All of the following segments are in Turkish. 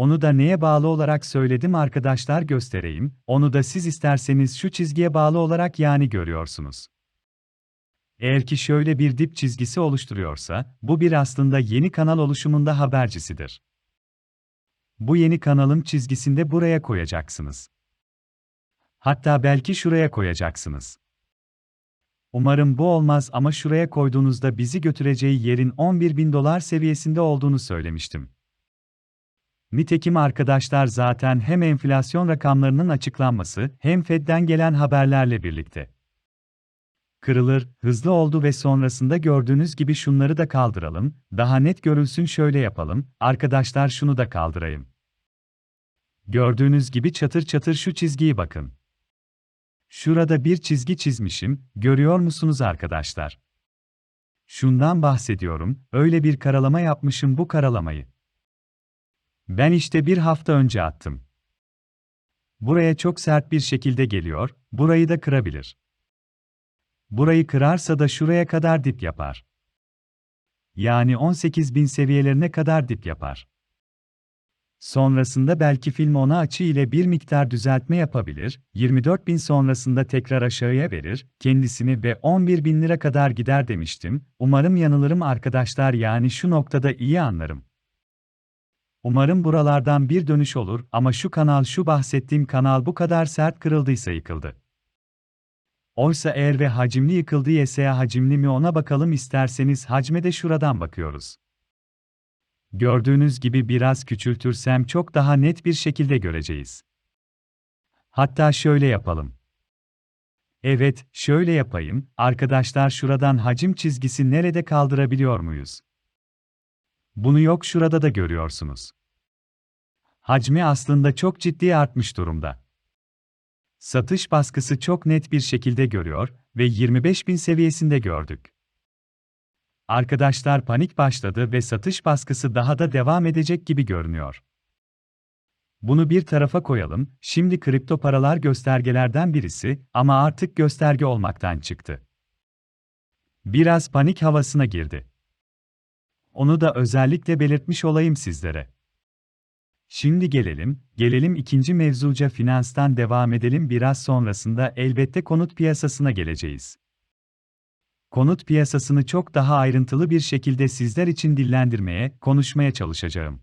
Onu da neye bağlı olarak söyledim arkadaşlar göstereyim, onu da siz isterseniz şu çizgiye bağlı olarak yani görüyorsunuz. Eğer ki şöyle bir dip çizgisi oluşturuyorsa, bu bir aslında yeni kanal oluşumunda habercisidir. Bu yeni kanalın çizgisinde buraya koyacaksınız. Hatta belki şuraya koyacaksınız. Umarım bu olmaz ama şuraya koyduğunuzda bizi götüreceği yerin 11 bin dolar seviyesinde olduğunu söylemiştim. Nitekim arkadaşlar zaten hem enflasyon rakamlarının açıklanması hem Fed'den gelen haberlerle birlikte kırılır, hızlı oldu ve sonrasında gördüğünüz gibi şunları da kaldıralım, daha net görülsün şöyle yapalım, arkadaşlar şunu da kaldırayım. Gördüğünüz gibi çatır çatır şu çizgiyi bakın. Şurada bir çizgi çizmişim, görüyor musunuz arkadaşlar? Şundan bahsediyorum, öyle bir karalama yapmışım bu karalamayı. Ben işte bir hafta önce attım. Buraya çok sert bir şekilde geliyor, burayı da kırabilir. Burayı kırarsa da şuraya kadar dip yapar. Yani 18.000 seviyelerine kadar dip yapar. Sonrasında belki film ona açı ile bir miktar düzeltme yapabilir, 24.000 sonrasında tekrar aşağıya verir, kendisini ve 11.000 lira kadar gider demiştim, umarım yanılırım arkadaşlar yani şu noktada iyi anlarım. Umarım buralardan bir dönüş olur ama şu kanal şu bahsettiğim kanal bu kadar sert kırıldıysa yıkıldı. Oysa eğer ve hacimli yıkıldı ise hacimli mi ona bakalım isterseniz hacme de şuradan bakıyoruz. Gördüğünüz gibi biraz küçültürsem çok daha net bir şekilde göreceğiz. Hatta şöyle yapalım. Evet, şöyle yapayım, arkadaşlar şuradan hacim çizgisi nerede kaldırabiliyor muyuz? Bunu yok şurada da görüyorsunuz. Hacmi aslında çok ciddi artmış durumda. Satış baskısı çok net bir şekilde görüyor ve 25.000 seviyesinde gördük. Arkadaşlar panik başladı ve satış baskısı daha da devam edecek gibi görünüyor. Bunu bir tarafa koyalım, şimdi kripto paralar göstergelerden birisi ama artık gösterge olmaktan çıktı. Biraz panik havasına girdi. Onu da özellikle belirtmiş olayım sizlere. Şimdi gelelim, gelelim ikinci mevzuca finanstan devam edelim biraz sonrasında elbette konut piyasasına geleceğiz. Konut piyasasını çok daha ayrıntılı bir şekilde sizler için dillendirmeye, konuşmaya çalışacağım.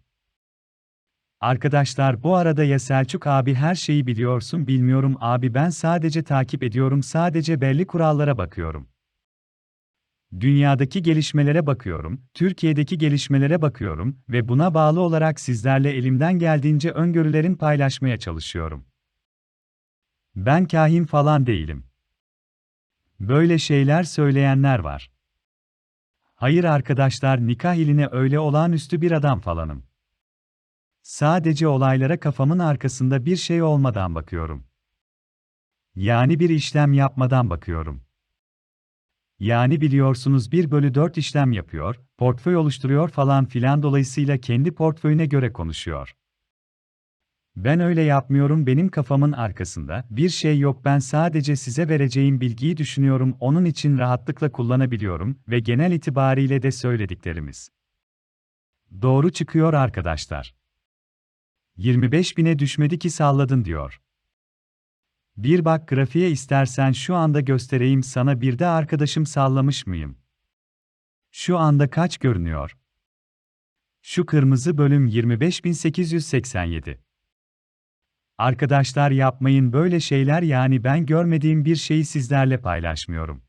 Arkadaşlar bu arada ya Selçuk abi her şeyi biliyorsun bilmiyorum abi ben sadece takip ediyorum sadece belli kurallara bakıyorum. Dünyadaki gelişmelere bakıyorum, Türkiye'deki gelişmelere bakıyorum ve buna bağlı olarak sizlerle elimden geldiğince öngörülerin paylaşmaya çalışıyorum. Ben kahin falan değilim. Böyle şeyler söyleyenler var. Hayır arkadaşlar nikah iline öyle olağanüstü bir adam falanım. Sadece olaylara kafamın arkasında bir şey olmadan bakıyorum. Yani bir işlem yapmadan bakıyorum. Yani biliyorsunuz 1 bölü 4 işlem yapıyor, portföy oluşturuyor falan filan dolayısıyla kendi portföyüne göre konuşuyor. Ben öyle yapmıyorum benim kafamın arkasında, bir şey yok ben sadece size vereceğim bilgiyi düşünüyorum onun için rahatlıkla kullanabiliyorum ve genel itibariyle de söylediklerimiz. Doğru çıkıyor arkadaşlar. 25 bine düşmedi ki salladın diyor. Bir bak grafiğe istersen şu anda göstereyim sana bir de arkadaşım sallamış mıyım? Şu anda kaç görünüyor? Şu kırmızı bölüm 25887. Arkadaşlar yapmayın böyle şeyler yani ben görmediğim bir şeyi sizlerle paylaşmıyorum.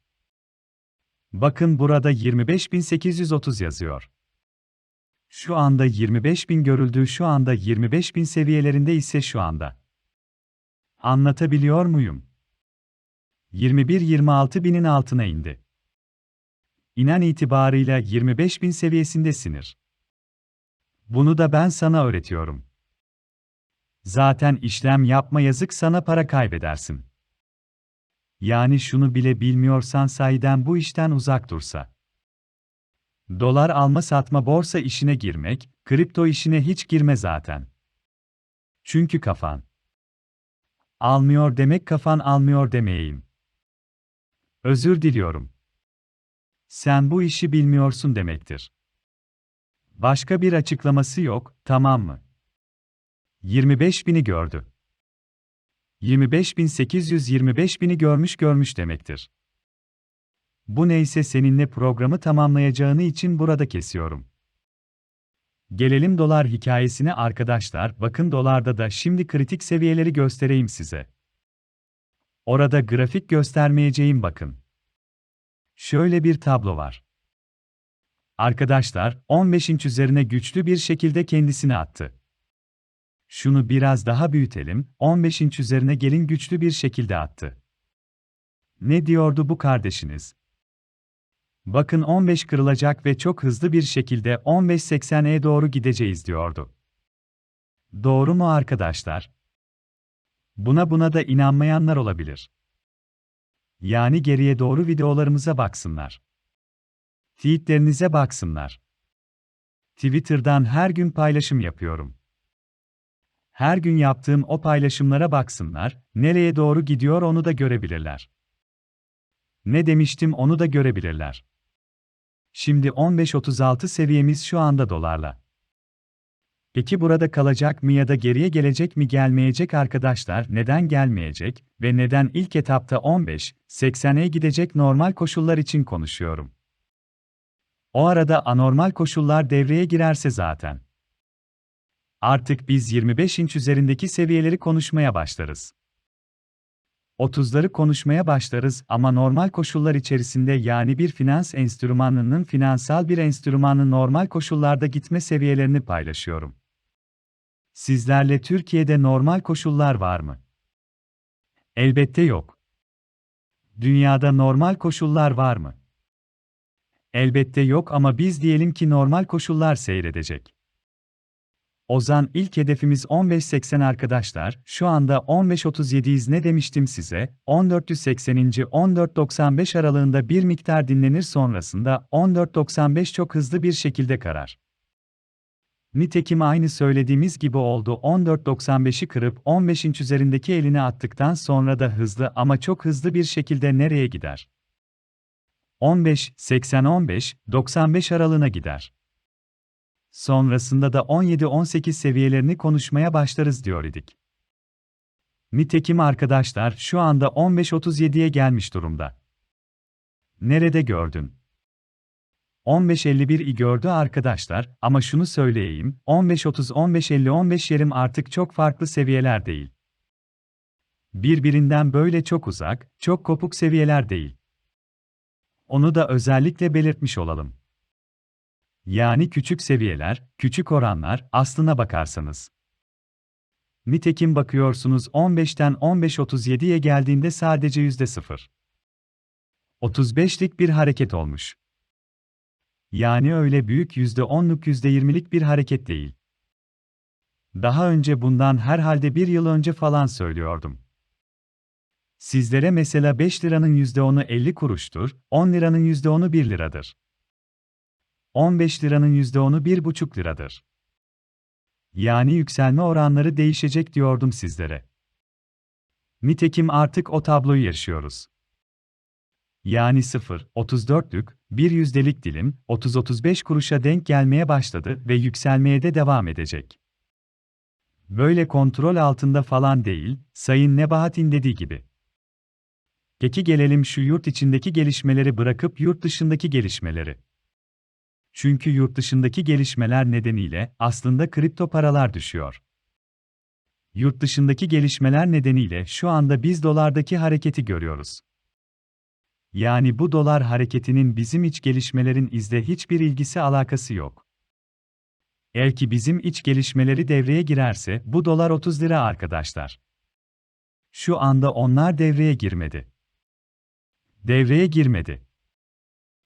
Bakın burada 25830 yazıyor. Şu anda 25000 görüldüğü şu anda 25000 seviyelerinde ise şu anda. Anlatabiliyor muyum? 21-26 binin altına indi. İnan itibarıyla 25 bin seviyesinde sinir. Bunu da ben sana öğretiyorum. Zaten işlem yapma yazık sana para kaybedersin. Yani şunu bile bilmiyorsan sayeden bu işten uzak dursa. Dolar alma satma borsa işine girmek, kripto işine hiç girme zaten. Çünkü kafan almıyor demek kafan almıyor demeyeyim. Özür diliyorum. Sen bu işi bilmiyorsun demektir. Başka bir açıklaması yok, tamam mı? 25.000'i gördü. 25.800 25.000'i görmüş görmüş demektir. Bu neyse seninle programı tamamlayacağını için burada kesiyorum. Gelelim dolar hikayesine arkadaşlar. Bakın dolarda da şimdi kritik seviyeleri göstereyim size. Orada grafik göstermeyeceğim bakın. Şöyle bir tablo var. Arkadaşlar, 15 inç üzerine güçlü bir şekilde kendisini attı. Şunu biraz daha büyütelim, 15 inç üzerine gelin güçlü bir şekilde attı. Ne diyordu bu kardeşiniz? Bakın 15 kırılacak ve çok hızlı bir şekilde 15.80'e doğru gideceğiz diyordu. Doğru mu arkadaşlar? Buna buna da inanmayanlar olabilir. Yani geriye doğru videolarımıza baksınlar. Tweetlerinize baksınlar. Twitter'dan her gün paylaşım yapıyorum. Her gün yaptığım o paylaşımlara baksınlar, nereye doğru gidiyor onu da görebilirler. Ne demiştim onu da görebilirler. Şimdi 15.36 seviyemiz şu anda dolarla. Peki burada kalacak mı ya da geriye gelecek mi gelmeyecek arkadaşlar neden gelmeyecek ve neden ilk etapta 15.80'e gidecek normal koşullar için konuşuyorum. O arada anormal koşullar devreye girerse zaten. Artık biz 25 inç üzerindeki seviyeleri konuşmaya başlarız. 30'ları konuşmaya başlarız ama normal koşullar içerisinde yani bir finans enstrümanının finansal bir enstrümanın normal koşullarda gitme seviyelerini paylaşıyorum. Sizlerle Türkiye'de normal koşullar var mı? Elbette yok. Dünyada normal koşullar var mı? Elbette yok ama biz diyelim ki normal koşullar seyredecek. Ozan ilk hedefimiz 15.80 arkadaşlar, şu anda 15.37'yiz ne demiştim size, 1480. 14.95 aralığında bir miktar dinlenir sonrasında 14.95 çok hızlı bir şekilde karar. Nitekim aynı söylediğimiz gibi oldu 14.95'i kırıp 15 inç üzerindeki elini attıktan sonra da hızlı ama çok hızlı bir şekilde nereye gider? 15, 80, 15, 95 aralığına gider. Sonrasında da 17-18 seviyelerini konuşmaya başlarız diyor idik. Nitekim arkadaşlar şu anda 15-37'ye gelmiş durumda. Nerede gördün? 15.51'i gördü arkadaşlar ama şunu söyleyeyim, 15.30, 15.50, 15 yerim artık çok farklı seviyeler değil. Birbirinden böyle çok uzak, çok kopuk seviyeler değil. Onu da özellikle belirtmiş olalım. Yani küçük seviyeler, küçük oranlar aslına bakarsanız. Nitekim bakıyorsunuz 15'ten 15.37'ye geldiğinde sadece %0. 35'lik bir hareket olmuş. Yani öyle büyük %10'luk %20'lik bir hareket değil. Daha önce bundan herhalde bir yıl önce falan söylüyordum. Sizlere mesela 5 liranın %10'u 50 kuruştur, 10 liranın %10'u 1 liradır. 15 liranın %10'u 1,5 liradır. Yani yükselme oranları değişecek diyordum sizlere. Nitekim artık o tabloyu yaşıyoruz. Yani 0, 34'lük, bir yüzdelik dilim, 30-35 kuruşa denk gelmeye başladı ve yükselmeye de devam edecek. Böyle kontrol altında falan değil, Sayın Nebahat'in dediği gibi. Peki gelelim şu yurt içindeki gelişmeleri bırakıp yurt dışındaki gelişmeleri. Çünkü yurt dışındaki gelişmeler nedeniyle aslında kripto paralar düşüyor. Yurt dışındaki gelişmeler nedeniyle şu anda biz dolardaki hareketi görüyoruz. Yani bu dolar hareketinin bizim iç gelişmelerin izle hiçbir ilgisi alakası yok. Eğer ki bizim iç gelişmeleri devreye girerse bu dolar 30 lira arkadaşlar. Şu anda onlar devreye girmedi. Devreye girmedi.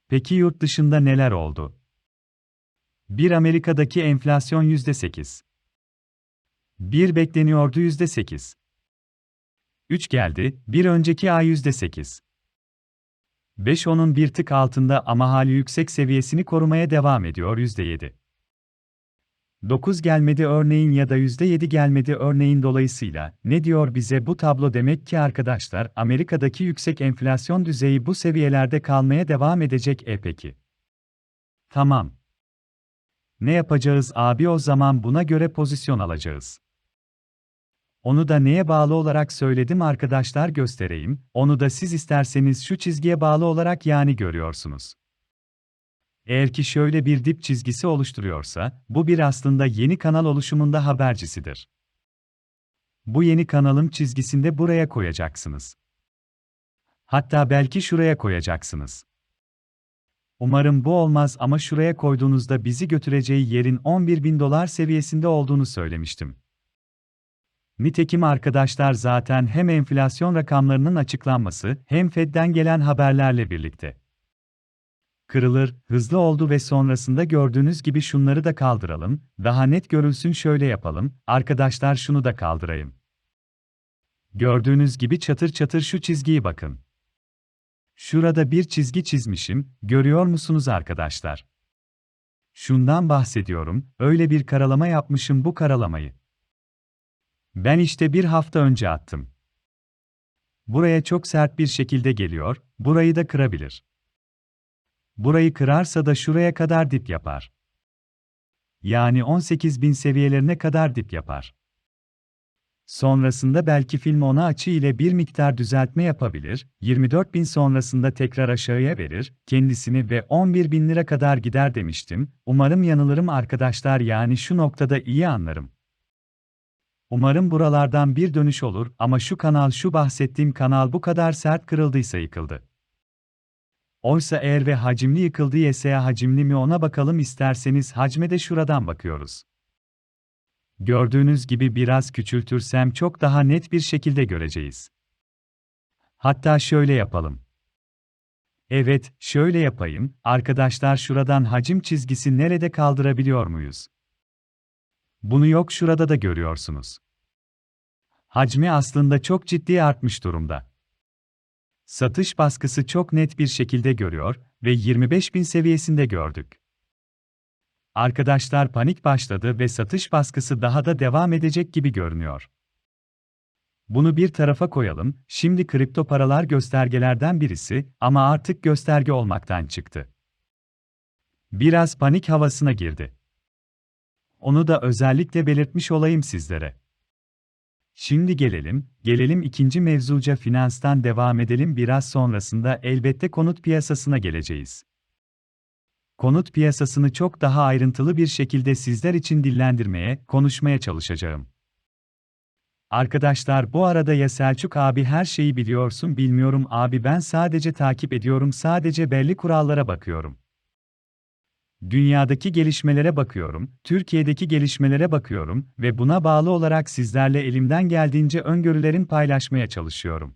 Peki yurt dışında neler oldu? Bir Amerika'daki enflasyon %8. Bir bekleniyordu %8. 3 geldi, bir önceki ay %8. 5 onun bir tık altında ama hali yüksek seviyesini korumaya devam ediyor %7. 9 gelmedi örneğin ya da %7 gelmedi örneğin dolayısıyla ne diyor bize bu tablo demek ki arkadaşlar Amerika'daki yüksek enflasyon düzeyi bu seviyelerde kalmaya devam edecek e peki. Tamam. Ne yapacağız abi o zaman buna göre pozisyon alacağız. Onu da neye bağlı olarak söyledim arkadaşlar göstereyim, onu da siz isterseniz şu çizgiye bağlı olarak yani görüyorsunuz. Eğer ki şöyle bir dip çizgisi oluşturuyorsa, bu bir aslında yeni kanal oluşumunda habercisidir. Bu yeni kanalım çizgisinde buraya koyacaksınız. Hatta belki şuraya koyacaksınız. Umarım bu olmaz ama şuraya koyduğunuzda bizi götüreceği yerin 11 bin dolar seviyesinde olduğunu söylemiştim. Nitekim arkadaşlar zaten hem enflasyon rakamlarının açıklanması hem Fed'den gelen haberlerle birlikte kırılır, hızlı oldu ve sonrasında gördüğünüz gibi şunları da kaldıralım, daha net görülsün şöyle yapalım, arkadaşlar şunu da kaldırayım. Gördüğünüz gibi çatır çatır şu çizgiyi bakın. Şurada bir çizgi çizmişim, görüyor musunuz arkadaşlar? Şundan bahsediyorum, öyle bir karalama yapmışım bu karalamayı. Ben işte bir hafta önce attım. Buraya çok sert bir şekilde geliyor, burayı da kırabilir. Burayı kırarsa da şuraya kadar dip yapar. Yani 18.000 seviyelerine kadar dip yapar. Sonrasında belki film ona açı ile bir miktar düzeltme yapabilir, 24.000 sonrasında tekrar aşağıya verir, kendisini ve 11.000 lira kadar gider demiştim, umarım yanılırım arkadaşlar yani şu noktada iyi anlarım. Umarım buralardan bir dönüş olur ama şu kanal şu bahsettiğim kanal bu kadar sert kırıldıysa yıkıldı. Oysa eğer ve hacimli yıkıldı YSA hacimli mi ona bakalım isterseniz hacme de şuradan bakıyoruz. Gördüğünüz gibi biraz küçültürsem çok daha net bir şekilde göreceğiz. Hatta şöyle yapalım. Evet, şöyle yapayım, arkadaşlar şuradan hacim çizgisi nerede kaldırabiliyor muyuz? Bunu yok şurada da görüyorsunuz. Hacmi aslında çok ciddi artmış durumda. Satış baskısı çok net bir şekilde görüyor ve 25.000 seviyesinde gördük. Arkadaşlar panik başladı ve satış baskısı daha da devam edecek gibi görünüyor. Bunu bir tarafa koyalım, şimdi kripto paralar göstergelerden birisi ama artık gösterge olmaktan çıktı. Biraz panik havasına girdi. Onu da özellikle belirtmiş olayım sizlere. Şimdi gelelim, gelelim ikinci mevzuca finanstan devam edelim biraz sonrasında elbette konut piyasasına geleceğiz. Konut piyasasını çok daha ayrıntılı bir şekilde sizler için dillendirmeye, konuşmaya çalışacağım. Arkadaşlar bu arada ya Selçuk abi her şeyi biliyorsun bilmiyorum abi ben sadece takip ediyorum sadece belli kurallara bakıyorum. Dünyadaki gelişmelere bakıyorum, Türkiye'deki gelişmelere bakıyorum ve buna bağlı olarak sizlerle elimden geldiğince öngörülerin paylaşmaya çalışıyorum.